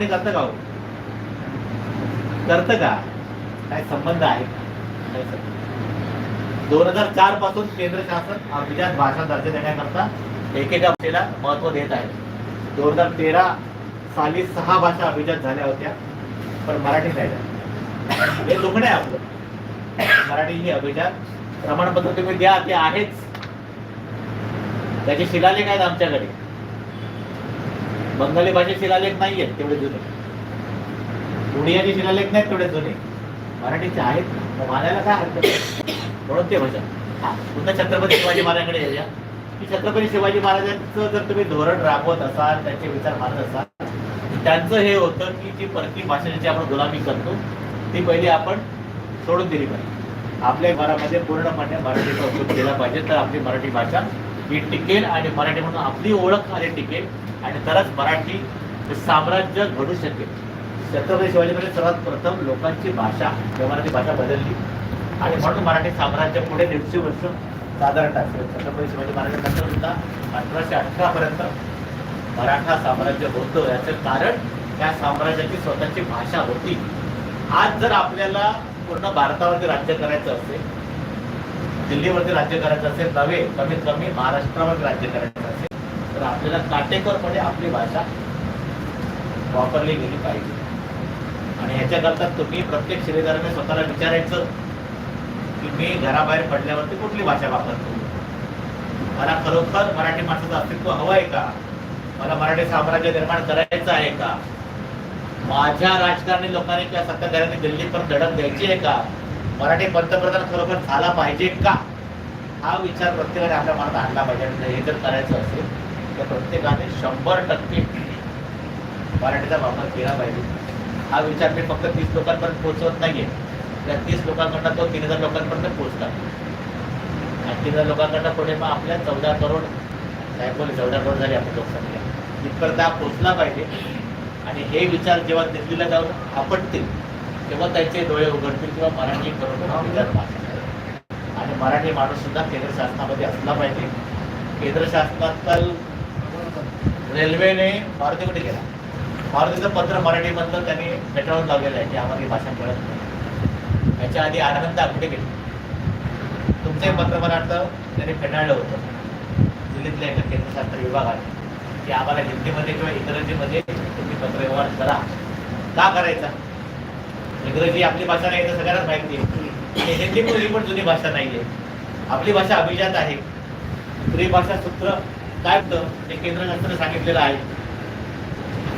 ते करतं का हो? करतं का? काय संबंध आहे? दोन हजार चारपासून केंद्र शासन अभिजात भाषा दर्जा देण्याकरता एकेका भाषेला महत्त्व देत आहे. दोन हजार तेरा साली सहा भाषा अभिजात झाल्या होत्या पण मराठी नाही झाली. हे दुखणं आहे आपलं. मराठी ही अभिजात प्रमाणपत्र तुम्ही द्या ते आहेच. त्याचे शिलालेख आहेत आमच्याकडे. बंगाली भाषेत शिलालेख नाही आहेत तेवढे जुने. उडियाचे शिलालेख नाहीत तेवढे जुने. मराठीचे आहेत मग मानायला काय हरकत म्हणून ते भाषा. हा पुन्हा छत्रपती शिवाजी महाराजांकडे येऊया. की छत्रपती शिवाजी महाराजांचं जर तुम्ही धोरण राबवत असाल त्यांचे विचार मानत असाल त्यांचं हे होतं की जी परकी भाषा ज्याची आपण गुलामी करतो ती पहिली आपण सोडून दिली पाहिजे. आपल्या घरामध्ये पूर्णपणे मराठीचा उपयोग केला पाहिजे तर आपली मराठी भाषा ही टिकेल आणि मराठी म्हणून आपली ओळख आली टिकेल आणि तरच मराठी हे साम्राज्य घडू शकेल. छत्रपती शिवाजी सर्वात प्रथम लोकांची भाषा किंवा मराठी भाषा बदलली. आणि म्हणून मराठी साम्राज्य पुढे दीडशे वर्ष साधारणतः छत्रपती शिवाजी महाराजांनंतर सुद्धा अठराशे अठरापर्यंत मराठा साम्राज्य होतं. याचं कारण त्या साम्राज्याची स्वतःची भाषा होती. आज जर आपल्याला पूर्ण भारतावरती राज्य करायचं असेल दिल्लीवरती राज्य करायचं असेल नव्हे कमीत कमी महाराष्ट्रावरती राज्य करायचं असेल तर आपल्याला काटेकोरपणे आपली भाषा वापरली गेली पाहिजे. आणि ह्याच्याकरता तुम्ही प्रत्येक शिलेदाराने स्वतःला विचारायचं की मी घराबाहेर पडल्यावरती कुठली भाषा वापरतो? मला खरोखर मराठी माणसाचं अस्तित्व हवं आहे का? मला मराठी साम्राज्य निर्माण करायचं आहे का? माझ्या राजकारणी लोकांनी किंवा सत्ताधाऱ्यांनी दिल्लीपर्यंत धडक द्यायची आहे का? मराठी पंतप्रधान खरोखर झाला पाहिजे का? हा विचार प्रत्येकाने आपल्या मनात आणला पाहिजे. हे जर करायचं असेल तर प्रत्येकाने शंभर टक्के मराठीचा वापर केला पाहिजे. हा विचार मी फक्त तीस लोकांपर्यंत पोहोचवत नाहीये. त्या तीस लोकांकडनं तो तीन हजार लोकांपर्यंत पोहोचतात. आणि तीन हजार लोकांकडनं पुढे मग आपल्या चौदा करोड काय बोल चौदा करोड झाली आपली लोकसंख्या इथपर्यंत हा पोहोचला पाहिजे. आणि हे विचार जेव्हा दिल्लीला जाऊन आपटतील तेव्हा त्यांचे डोळे उघडतील किंवा मराठी विचार मागतील. आणि मराठी माणूस सुद्धा केंद्र शासनामध्ये असला पाहिजे. केंद्र शासनात रेल्वेने मारुतीकडे गेला. मारुतीचं पत्र मराठीमधलं त्यांनी पेट्रोल लावलेलं आहे की आम्हाला ही भाषा कळत नाही. याच्या आधी आनंद आकडे गेले. तुमचे पत्र वाटतं त्यांनी फेटाळलं होतं. दिल्लीतल्या एका केंद्र शास्त्र विभागाने की आम्हाला हिंदीमध्ये किंवा इंग्रजीमध्ये तुम्ही पत्रव्यवहार करा. का करायचा? इंग्रजी आपली भाषा नाही तर सगळ्यांनाच माहिती आहे. हिंदी पण ही पण जुनी भाषा नाही आहे आपली भाषा अभिजात आहे. त्रिभाषा सूत्र काय होतं? ते केंद्र शासनाने सांगितलेलं आहे.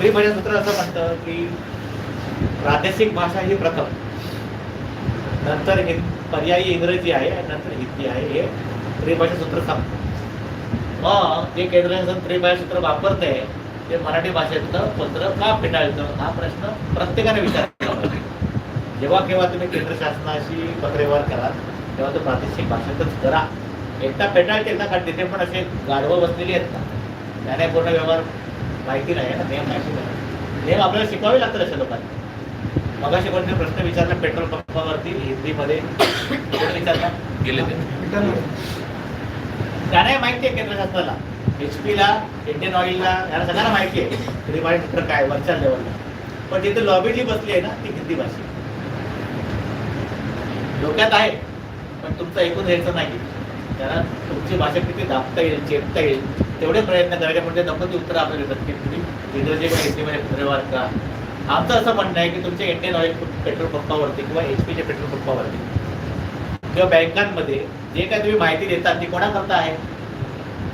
त्रिभाषा सूत्र असं म्हणतं की प्रादेशिक भाषा ही प्रथम. नंतर हिं- पर्यायी इंग्रजी आहे आणि नंतर हिंदी आहे हे त्रिभाषा सूत्र सांगतं. मग जे केंद्र त्रिभाषा सूत्र वापरते ते मराठी भाषेतलं पत्र का फेटाळतं? हा प्रश्न प्रत्येकाने विचार जेव्हा केव्हा तुम्ही केंद्र शासनाशी पत्रव्यवहार कराल तेव्हा तो प्रादेशिक भाषेतच करा. एकटा फेटाळते ना कारण तिथे पण असे गाढवं बसलेली आहेत ना त्याने पूर्ण व्यवहार माहिती नाही ना नियम माहिती नाही. नियम आपल्याला शिकवावे लागतात अशा लोकांना. मगाशी कोणते प्रश्न विचारला पेट्रोल पंपावरती हिंदीमध्ये कोणी विचारला? गेले ते. त्यांनाही माहिती आहे केंद्र शासनाला. एच पीला इंडियन ऑइलला यांना सगळ्यांना माहिती आहे. रिमाइंड सूत्र काय वरच्या लेवलला पण जिथे लॉबी जी बसली आहे ना ती हिंदी भाषा. डोक्यात आहे. पण तुमचं ऐकून घ्यायचं नाही. त्याला तुमची भाषा किती दाबता येईल चेपता येईल तेवढे प्रयत्न करायचे म्हणजे नको ती उत्तर आपल्याला देतात की तुम्ही इंग्रजी किंवा हिंदीमध्ये पत्रव्यवहार का? आमचं असं म्हणणं आहे की तुमच्या इंडियन ऑइल पेट्रोल पंपावरती किंवा एच पीच्या पेट्रोल पंपावरती किंवा बँकांमध्ये जे काय तुम्ही माहिती देतात ती कोणा करता आहे?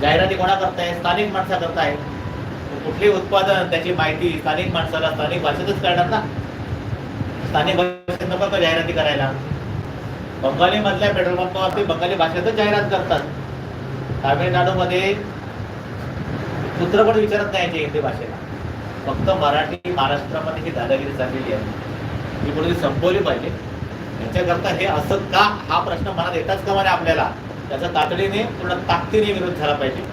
जाहिराती कोणा करताय स्थानिक माणसा करताय कुठले उत्पादन त्याची माहिती स्थानिक माणसाला स्थानिक भाषेतच करणार ना? स्थानिक भाषेत नको का जाहिराती करायला? बंगाली मधल्या पेट्रोल पंपावरती बंगाली भाषेतच जाहिरात करतात. तामिळनाडूमध्ये सूत्र पण विचारत नाही याच्या हिंदी भाषेला. फक्त मराठी महाराष्ट्रामध्ये ही दादागिरी चाललेली आहे. ती कुठेतरी संपवली पाहिजे. याच्याकरता हे असं का हा प्रश्न मनात येताच का म्हणे आपल्याला? त्याचा तातडीने पूर्ण ताकदीने विरोध झाला पाहिजे.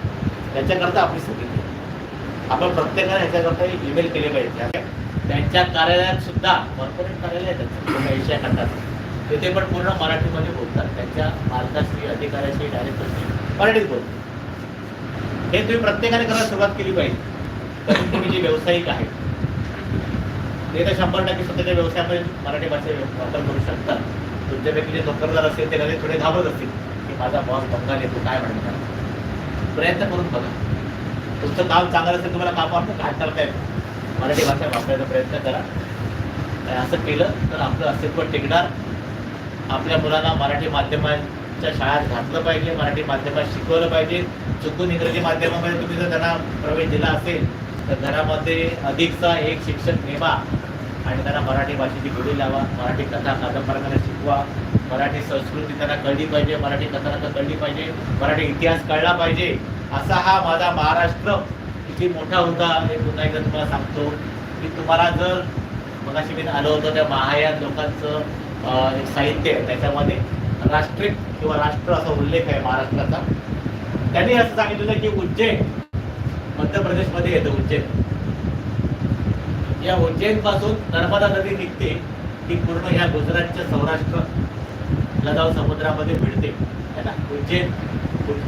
याच्याकरता आपली स्थिती आपण प्रत्येकाने याच्याकरता ईमेल केले पाहिजे. त्यांच्या कार्यालयात सुद्धा कॉर्पोरेट कार्यालय आहे त्यांचं. एशिया खंडात. तिथे पण पूर्ण मराठीमध्ये बोलतात. त्यांच्या मालकाशी अधिकाऱ्याशी डायरेक्टरशी मराठीत बोलतात. हे तुम्ही प्रत्येकाने करायला सुरुवात केली पाहिजे. तुम्ही जे व्यावसायिक आहेत ते तर शंभर टक्के स्वतःच्या व्यवसायामध्ये मराठी भाषेचा वापर करू शकतात. तुमच्यापैकी जे नोकरदार असतील ते कधी थोडे घाबरत असतील. की माझा बॉस बंगाल येतो काय म्हणणार? प्रयत्न करून बघा. तुमचं काम चांगलं असेल तुम्हाला काम वाटतं काय करता येईल मराठी भाषा वापरायचा प्रयत्न करा. आणि असं केलं तर आपलं अस्तित्व टिकणार. आपल्या मुलांना मराठी माध्यमाच्या शाळेत घातलं पाहिजे मराठी माध्यमात शिकवलं पाहिजे. चुकून इंग्रजी माध्यमामध्ये तुम्ही जर त्यांना प्रवेश दिला असेल तर घरामध्ये अधिकचा एक शिक्षक नेमा आणि त्यांना मराठी भाषेची गोडी लावा. मराठी कथा कादंबऱ्यांना शिकवा. मराठी संस्कृती त्यांना कळली पाहिजे मराठी कथानकं कळली पाहिजे मराठी इतिहास कळला पाहिजे. असा हा माझा महाराष्ट्र. किती मोठा होता हे पुन्हा एकदा तुम्हाला सांगतो. की तुम्हाला जर मगाशी मी आलो होतो त्या महायान लोकांचं साहित्य आहे. त्याच्यामध्ये राष्ट्रिक किंवा राष्ट्र असा उल्लेख आहे महाराष्ट्राचा. त्यांनी असं सांगितलेलं की उज्जैन मध्य प्रदेशमध्ये येतं उज्जैन. या उज्जैनपासून नर्मदा नदी निघते. ती पूर्ण ह्या गुजरातच्या सौराष्ट्र लदाव समुद्रामध्ये मिळते. है ना? उज्जैन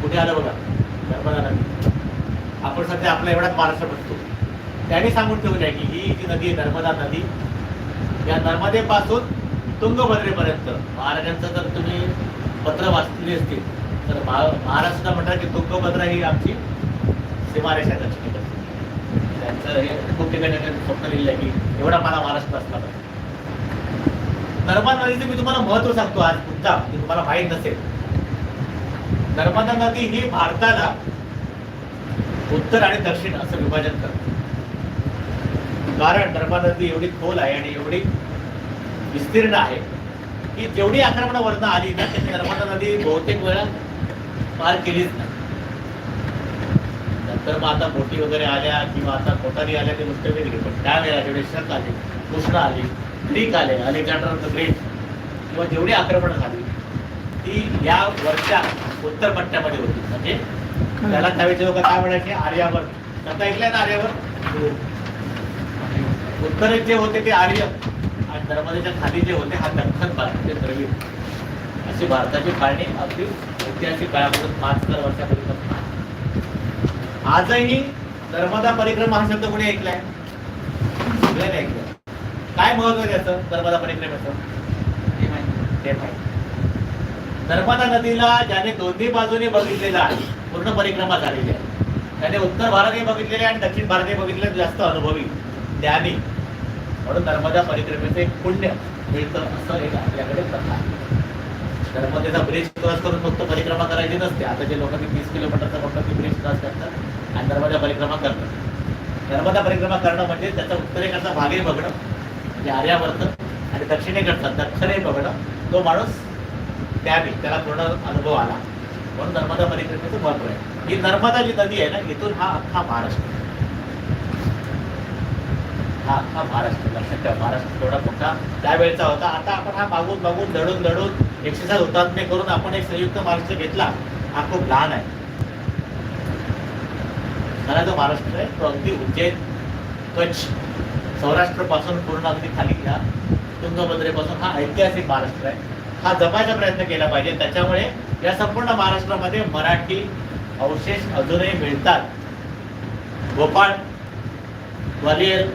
कुठे आलं बघा नर्मदा नदी. आपण सध्या आपल्या एवढाच महाराष्ट्र बसतो त्यांनी सांगून ठेवलं आहे की ही जी नदी आहे नर्मदा नदी या नर्मदेपासून तुंगभद्रेपर्यंत. महाराजांचं जर तुम्ही पत्र वाचलेली असतील तर महा- महाराष्ट्र म्हणतात की तुंगभद्रा ही आमची सीमारेषा आहे त्यांचं हे खूप ठिकाणी स्वप्न लिहिलं आहे की एवढा मला महाराष्ट्र असला पाहिजे नर्मदा नदीचं मी तुम्हाला महत्त्व सांगतो आज मुद्दा की तुम्हाला माहीत नसेल. नर्मदा नदी ही भारताला उत्तर आणि दक्षिण असं विभाजन करते. कारण नर्मदा नदी एवढी खोल आहे आणि एवढी विस्तीर्ण आहे. की जेवढी आक्रमणं वर्ण आली ना त्याची नर्मदा नदी बहुतेक वेळा पार केलीच नाही. नंतर मग आता बोटी वगैरे आल्या किंवा आता कोटारी आल्या ते गोष्ट वेगळी. पण त्यावेळेला जेवढे शक आले कृष्ण आली ग्रीक आले अलेक्झांडर द ग्रेट किंवा जेवढी आक्रमणं झाली ती या वरच्या उत्तर पट्ट्यामध्ये होती. म्हणजे त्याला त्यावेळेचे लोक काय म्हणायचे? आर्यावर. आता ऐकलंय ना आर्यावर. उत्तरेत जे होते ते आर्य. आणि नर्मदेच्या खाली जे होते हा दख्खन भाग ते द्रविड अशी भारताची फाळणी अगदी ऐतिहासिक काळापासून पाच हजार वर्षापर्यंत आजही नर्मदा परिक्रमा हा शब्द कोणी ऐकलाय? सगळ्यांनी ऐकलाय. काय महत्त्व आहे त्याचं नर्मदा परिक्रमेचं? ते माहिती. नर्मदा नदीला ज्याने दोन्ही बाजूने बघितलेलं आहे पूर्ण परिक्रमा झालेली आहे. त्याने उत्तर भारतही बघितलेले आणि दक्षिण भारतही बघितले जास्त अनुभवी. ज्ञानी म्हणून नर्मदा परिक्रमेचं एक पुण्य मिळतं असं एक आपल्याकडे कथा आहे. नर्मदेचा ब्रिज क्रॉस करून फक्त परिक्रमा करायची नसते आता जे लोक तीस किलोमीटरचा फक्त ती ब्रिज क्रॉस करतात आणि नर्मदा परिक्रमा करतात. नर्मदा परिक्रमा करणं म्हणजे त्याचा उत्तरेकडचा भागही बघणं म्हणजे आर्यावर्त आणि दक्षिणेकडचा दक्षिणही बघणं. तो माणूस त्यावेळी त्याला पूर्ण अनुभव आला. म्हणून नर्मदा परिक्रमेचं महत्त्व आहे. ही नर्मदा जी नदी आहे ना इथून हा अख्खा महाराष्ट्र हा अख्खा महाराष्ट्र लक्षात ठेवा महाराष्ट्र थोडा मोठा त्यावेळेचा होता. आता आपण हा मागून मागून दडून दडून एक्सरसाइज हुतात्मे करून आपण एक संयुक्त महाराष्ट्र घेतला. हा खूप लहान आहे. खरा जो महाराष्ट्र आहे. तो अगदी उज्जैन कच्छ सौराष्ट्रपासून पूर्ण अगदी खाली घ्या तुंगभद्रेपासून हा ऐतिहासिक महाराष्ट्र आहे. हा जपायचा प्रयत्न केला पाहिजे. त्याच्यामुळे या संपूर्ण महाराष्ट्रामध्ये मराठी अवशेष अजूनही मिळतात. भोपाळ ग्वालियर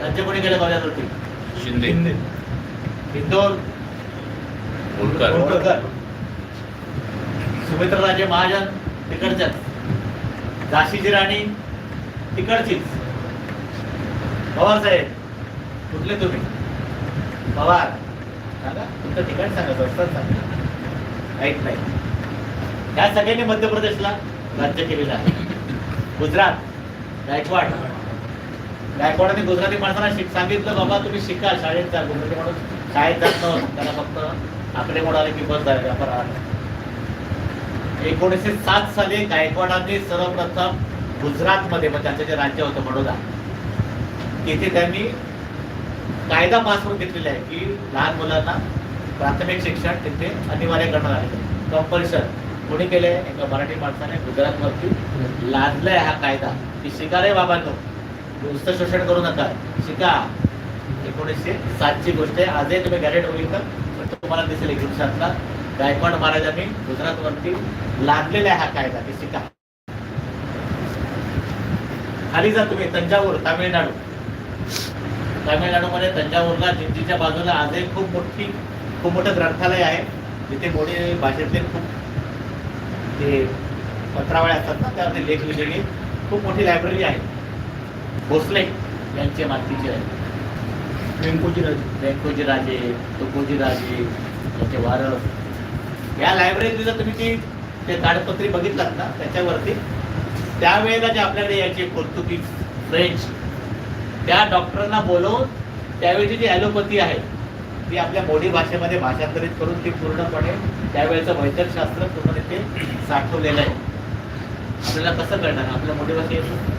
राज्य कोणी केलं ग्वालियरवरती शिंदे. इंदोर. होळकर होळकर सुमित्रराजे महाजन तिकडच्याच. झाशीची राणी तिकडचीच. पवार साहेब कुठले तुम्ही? पवार. सांगा तुमचं ठिकाण सांगा संस्थान सांगा. ऐक नाही ह्या सगळ्यांनी मध्य प्रदेशला राज्य केलेलं आहे. गुजरात गायकवाड गायकवाडाने गुजराती माणसाला शिक सांगितलं बाबा तुम्ही शिका शाळेत जा. गुजराती माणूस शाळेत जात नव्हतं. त्याला फक्त आकडेमोड आले की बस झाले व्यापार आला. एकोणीसशे सात साली गायकवाडांनी सर्वप्रथम गुजरातमध्ये म्हणजे मग त्यांचं जे राज्य होतं बडोदा तिथे त्यांनी कायदा पास करून घेतलेला आहे की लहान मुलांना प्राथमिक शिक्षण तिथे अनिवार्य करण्यात आले कंपल्शन कोणी केलंय? एका मराठी माणसाने गुजरातवरती लादलाय हा कायदा. की शिकारे बाबांनो. नुसतं शोषण करू नका. शिका. एकोणीसशे सातची गोष्ट आहे. आजही तुम्ही गॅरेट होईल का? पण तुम्हाला दिसेल एकोणीसशे सातला गायकवाड महाराजांनी गुजरातवरती लादलेला आहे हा कायदा. ते शिका. खाली जा तुम्ही. तंजावूर तामिळनाडू. तामिळनाडूमध्ये तंजावूरला जिंजीच्या बाजूला आजही खूप मोठी खूप मोठं ग्रंथालय आहे. जिथे मोठे भाषेतले खूप ते पत्रावळ्या असतात ना त्यावरती लेख लिहिलेली. खूप मोठी लायब्ररी आहे. भोसले यांचे मातीचे आहे व्यंकोजी राजे. व्यंकोजी राजे तुकोजी राजे यांचे वारस या लायब्ररीत जर तुम्ही ती ते ताडपत्री बघितलात ना? त्याच्यावरती. त्यावेळेला जे आपल्याकडे यायचे पोर्तुगीज फ्रेंच त्या डॉक्टरांना बोलवून त्यावेळची जी ॲलोपॅथी आहे ती आपल्या मोडी भाषेमध्ये भाषांतरित करून ती पूर्णपणे त्यावेळेचं वैद्यकशास्त्र पूर्ण ते साठवलेलं आहे. आपल्याला कसं कळणार? आपल्या मोडी भाषा येतो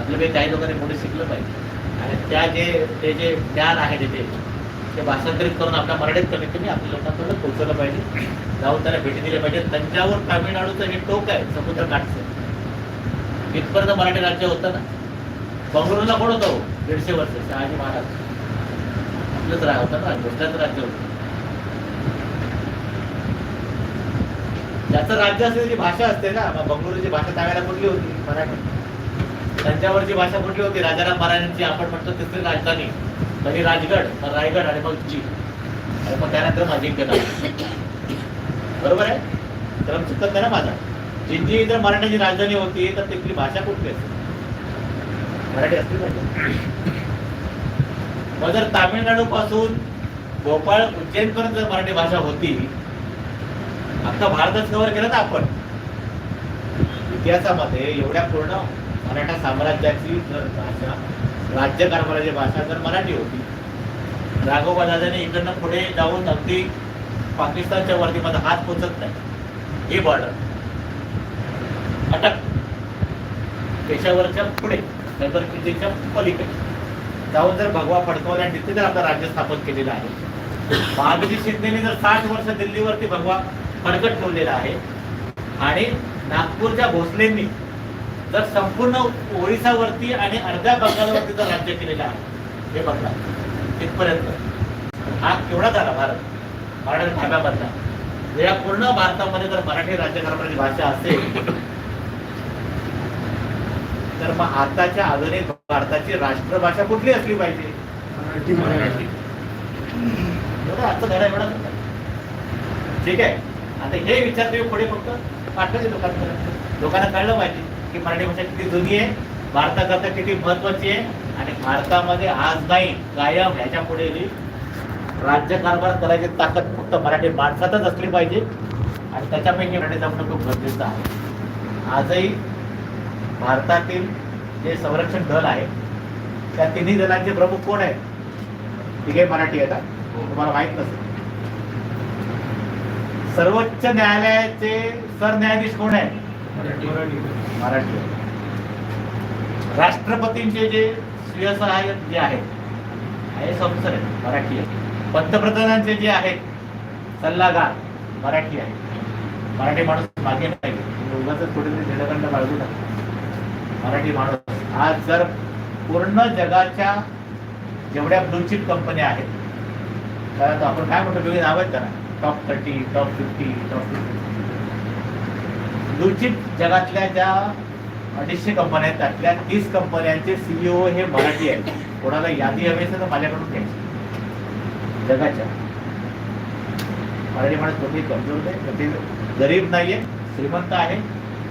आपलं काही काही लोकांनी मोठी शिकलं पाहिजे. आणि त्या जे ते जे ज्ञान आहे तिथे ते भाषांतरित करून आपल्या मराठीत कमीत कमी आपल्या लोकांपर्यंत पोहोचवलं पाहिजे. जाऊन त्याला भेटी दिली पाहिजे त्यांच्यावर तामिळनाडूचं हे टोक आहे समुद्र काठचं. इथपर्यंत मराठी राज्य होतं ना. बंगळुरूला कोण होतं हो? दीडशे वर्ष शहाजी महाराज. आपलंच राह होतं ना. दुसऱ्याच राज्य होतं. ज्याचं राज्य असेल त्याची भाषा असते ना बंगळुरूची भाषा त्यावेळेला कुठली होती? मराठी. त्यांच्यावरची भाषा कुठली होती? राजाराम महाराजांची आपण म्हणतो तिसरी राजधानी. म्हणजे राजगड रायगड आणि मग जी आणि मग त्यानंतर माझी बरोबर आहे? तर चुकत नाही ना माझा. जिंजी जर मराठ्याची राजधानी होती तर तिथली भाषा कुठली असते? मराठी असली पाहिजे. मग जर तामिळनाडू पासून भोपाळ उज्जैन पर्यंत जर मराठी भाषा होती अख्खा भारतच कव्हर केला ना आपण. इतिहासामध्ये एवढ्या पूर्ण मराठा साम्राज्याची जर भाषा राज्यकारभाराची भाषा जर मराठी होती राघोबा दादाने इकडनं पुढे जाऊन अगदी पाकिस्तानच्या वरतीमध्ये हात पोचत नाही. हे बॉर्डर. अटक. पेशावरच्या पुढे नंतर किल्लीच्या पलीकडे. जाऊन जर भगवा फडकवला आणि तिथे जर आपलं राज्य स्थापन केलेलं आहे महादजी शिंदेने जर साठ वर्ष दिल्लीवरती भगवा फडकत ठेवलेला आहे आणि नागपूरच्या भोसलेंनी जर संपूर्ण ओरिसावरती आणि अर्ध्या बंगालवरती जर राज्य केलेलं आहे. हे बघा तिथपर्यंत. हा केवढा झाला भारत? मराठी ताब्यामधला जर या पूर्ण भारतामध्ये जर मराठी राज्यकारभाराची भाषा असेल तर मग आताच्या आधुनिक भारताची राष्ट्रभाषा कुठली असली पाहिजे? मराठी मराठी. आजचा धडा एवढा. ठीक आहे? आता हे विचार तुम्ही पुढे फक्त पाठवायचे लोकांपर्यंत. लोकांना कळलं पाहिजे. की मराठी भाषा किती जुनी आहे? भारताकरता किती महत्वाची आहे? आणि भारतामध्ये आज नाही कायम ह्याच्या पुढे ही राज्यकारभार करायची ताकद फक्त मराठी माणसातच असली पाहिजे. आणि त्याच्यापैकी मराठी जपणं खूप गरजेचं आहे. आजही भारतातील जे संरक्षण दल आहे त्या तिन्ही दलांचे प्रमुख कोण आहेत? तिघे मराठी आहेत तुम्हाला माहीत नसेल. सर्वोच्च न्यायालयाचे सरन्यायाधीश कोण आहे मराठी राष्ट्रपतींचे जे स्वीयसहाय्यक जे आहेत हे संसद आहेत मराठी आहे पंतप्रधानांचे जे आहेत सल्लागार मराठी आहे मराठी माणूस मागे नाही. उगाच कुठेतरी निलखंड बाळगू नका. मराठी माणूस. आज जर पूर्ण जगाच्या जेवढ्या ब्लूचिप कंपन्या आहेत तर आपण काय म्हणतो वेगळी नाव आहेत त्यांना? Top thirty top fifty top fifty blue chip जगातल्या ज्या अडीचशे कंपन्या आहेत त्यातल्या तीस कंपन्यांचे सीईओ हे मराठी आहेत. कोणाला यादी हवी असेल तर माझ्याकडून घ्यायची जगाच्या. मराठी माणूस कोणती कमजोर नाही कोणती गरीब नाहीये श्रीमंत आहे.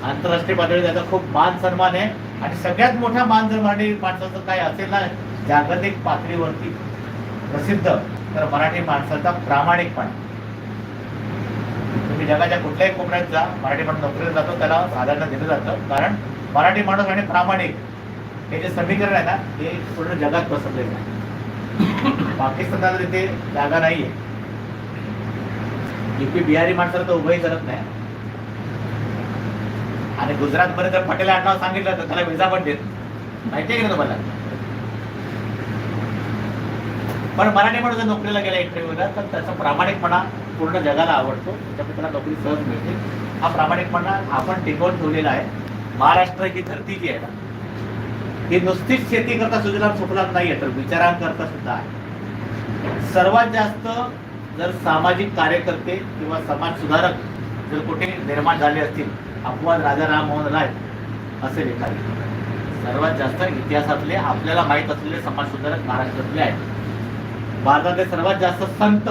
आंतरराष्ट्रीय पातळीवर त्याचा खूप मान सन्मान आहे. आणि सगळ्यात मोठा मान जर मराठी माणसाचं काय असेल ना जागतिक पातळीवरती प्रसिद्ध तर मराठी माणसाचा प्रामाणिकपणा. तुम्ही जगाच्या कुठल्याही कोपऱ्यात जा मराठी माणूस नोकरीला जातो त्याला प्राधान्य दिलं जातं. कारण मराठी माणूस आणि प्रामाणिक हे जे समीकरण आहे ना हे पूर्ण जगात पसरलेलं आहे. पाकिस्तानाला तिथे जागा नाहीये. युपी बिहारी माणसाला तर उभंही करत नाही. आणि गुजरात मध्ये जर पटेल आडनाव सांगितलं तर त्याला विजा पण देत. माहिती आहे की तुम्हाला? पण मराठी माणूस जर नोकरीला गेला इंटरव्ह्यूला तर त्याचा प्रामाणिकपणा पूर्ण जगाला आवडतो. त्याच्यामुळे त्याला नोकरी सहज मिळते. हा प्रामाणिकपणा आपण टिकवून ठेवलेला आहे. महाराष्ट्र ही धरती जी आहे ना. ही नुसतीच शेती करता सुजलाम सुफलाम नाही आहे तर विचारांकरता सुद्धा आहे. सर्वात जास्त जर सामाजिक कार्यकर्ते किंवा समाज सुधारक जर कुठे निर्माण झाले असतील अपवाद राजा राम मोहन राय असे एखादे सर्वात जास्त इतिहासातले आपल्याला माहीत असलेले समाजसुधारक महाराष्ट्रातले आहेत. भारतातले सर्वात जास्त संत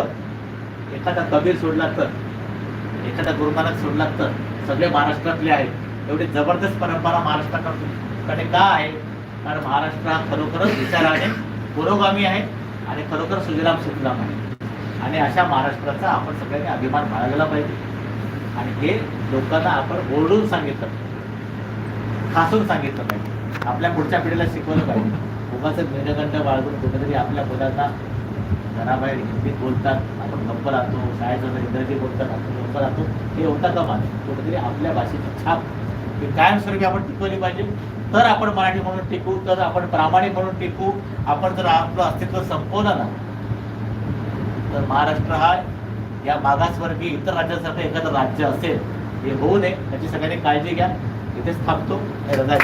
एखादा कबीर सोडला तर एखादा गुरुनानक सोडला तर सगळे महाराष्ट्रातले आहेत. एवढी जबरदस्त परंपरा महाराष्ट्राकडे का आहे? कारण महाराष्ट्र हा खरोखरच विचाराने पुरोगामी आहे आणि खरोखर सुजलाम सुजलाम आहे. आणि अशा महाराष्ट्राचा आपण सगळ्यांनी अभिमान बाळगला पाहिजे. आणि हे लोकांना आपण ओरडून सांगितलं खासून सांगितलं पाहिजे. आपल्या पुढच्या पिढीला शिकवलं पाहिजे. उगाच मेघगंड बाळगून कुठेतरी आपल्या मुलांना घराबाहेर हिंदीत बोलतात आपण गप्प राहतो शाळेचं इंग्रजी बोलतात आपण गप्प राहतो हे होता का मान कुठेतरी आपल्या भाषेची छाप. ही कायमस्वरूपी आपण टिकवली पाहिजे. तर आपण मराठी म्हणून टिकू तर आपण प्रामाणिक म्हणून टिकू आपण जर आपलं अस्तित्व संपवलं ना तर महाराष्ट्र हा या मागासवर्गीय इतर राज्यांसारखं एखादं राज्य असेल हे होऊ नये. याची सगळ्यांनी काळजी घ्या. इथेच थांबतो. रजा